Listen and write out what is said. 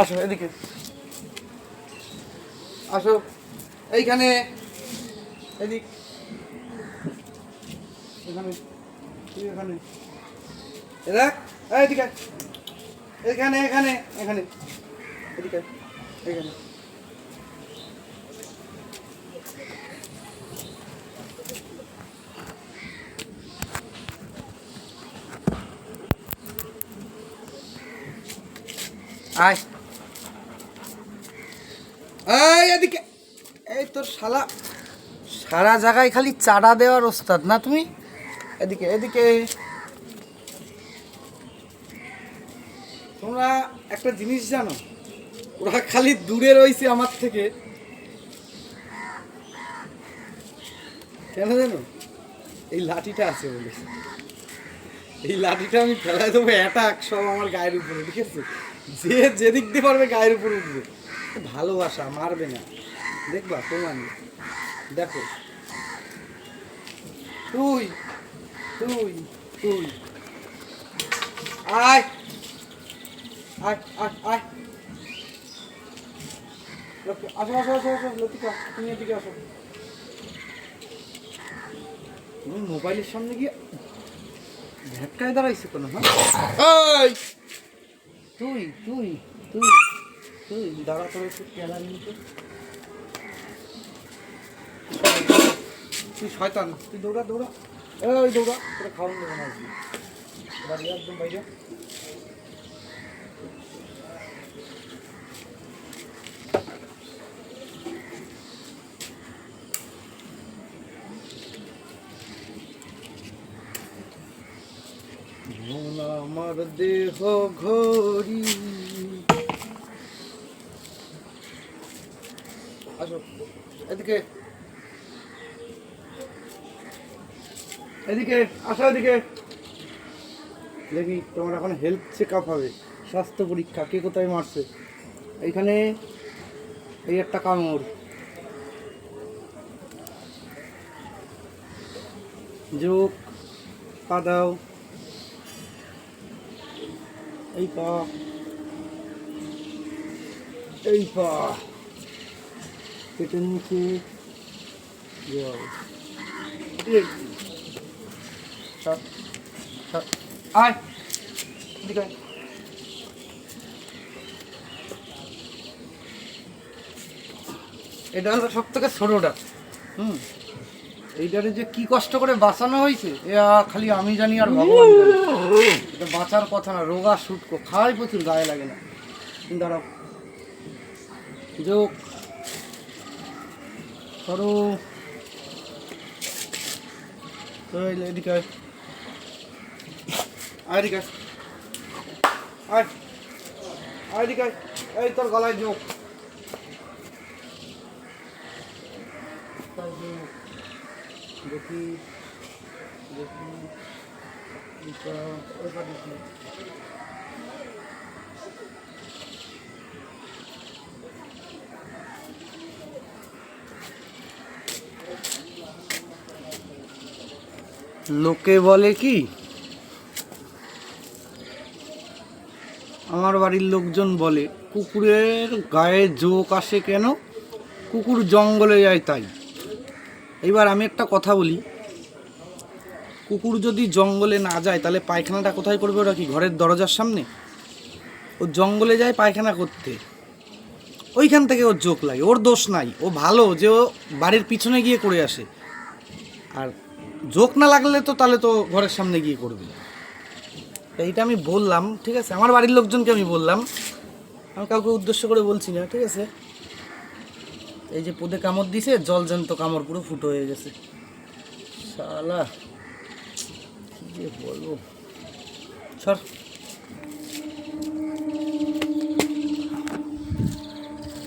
আসো এদিকে। আসো। এইখানে এদিক। এখানে এখানে। এদিকে। এখানে এখানে এখানে। এদিকে এখানে। আয়। এই এদিকে। এই তোর শালা, সারা জায়গায় খালি চারা দেওয়ার ওস্তাদ না তুমি? এদিকে এদিকে। তোমরা একটা জিনিস জানো, ওরা খালি দূরে রয়েছে আমার থেকে। কেন জানো? এই লাঠিটা আছে বলে। এই লাঠিটা আমি ফেলায় দেবো অ্যাটাক সব আমার গায়ের উপরে, ঠিক আছে? যে যেদিক দিয়ে পারবে গায়ের উপরে উঠবে। ভালোবাসা মারবে না। দেখবা প্রমাণ। দেখো। তুই তুই তুই। আয়। আয় আয় আয়। আসো আসো আসো আসো লতিকা তুমি এদিকে আসো। তুমি মোবাইলের সামনে গিয়ে ঝাটকায় দাঁড়াইছে কোনো হ্যাঁ? তুই তুই তুই। দাঁড়া নিতে তুই শয়তান তুই দৌড়া দৌড়া। এই দৌড়া দেবো না আমার দেহ ঘড়ি। আসো। এদিকে। এদিকে, আসো এদিকে। দেখি, তোমার এখন হেলথ চেক আপ হবে, স্বাস্থ্য পরীক্ষা, কে কোথায় মারছে। এইখানে এই একটা কামড়। যোগ পা দাও। এই পা। এই পা। পেটের নিচে আয়। এটা হলো সব থেকে ছোটোটা হুম। এইটারে যে কি কষ্ট করে বাঁচানো হয়েছে এ খালি আমি জানি আর ভগবান এটা বাঁচার কথা না রোগা শুটকো। খাওয়াই প্রচুর গায়ে লাগে না। দাঁড়াও। যোগ। লে, এদিকে আয়। আয় এদিকে আয়। আয়। এদিকে। এই তোর গলায় যোগ। দেখি। দেখি। এটা লোকে বলে কি? আমার বাড়ির লোকজন বলে, কুকুরের গায়ে জোক আসে কেন? কুকুর জঙ্গলে যায় তাই। এইবার আমি একটা কথা বলি। কুকুর যদি জঙ্গলে না যায়, তাহলে পায়খানাটা কোথায় করবে ওরা কি, ঘরের দরজার সামনে? ও জঙ্গলে যায় পায়খানা করতে। ওইখান থেকে ওর জোক লাগে, ওর দোষ নাই। ও ভালো যে ও বাড়ির পিছনে গিয়ে করে আসে। আর জোক না লাগলে তো তাহলে তো ঘরের সামনে গিয়ে করবি। এইটা আমি বললাম, ঠিক আছে? আমার বাড়ির লোকজনকে আমি বললাম। আমি কাউকে উদ্দেশ্য করে বলছি না, ঠিক আছে? এই যে পোদে কামড় দিছে, জল জ্যান্ত কামড় পুরো ফুটো হয়ে গেছে। শালা, কি যে বলব? সর।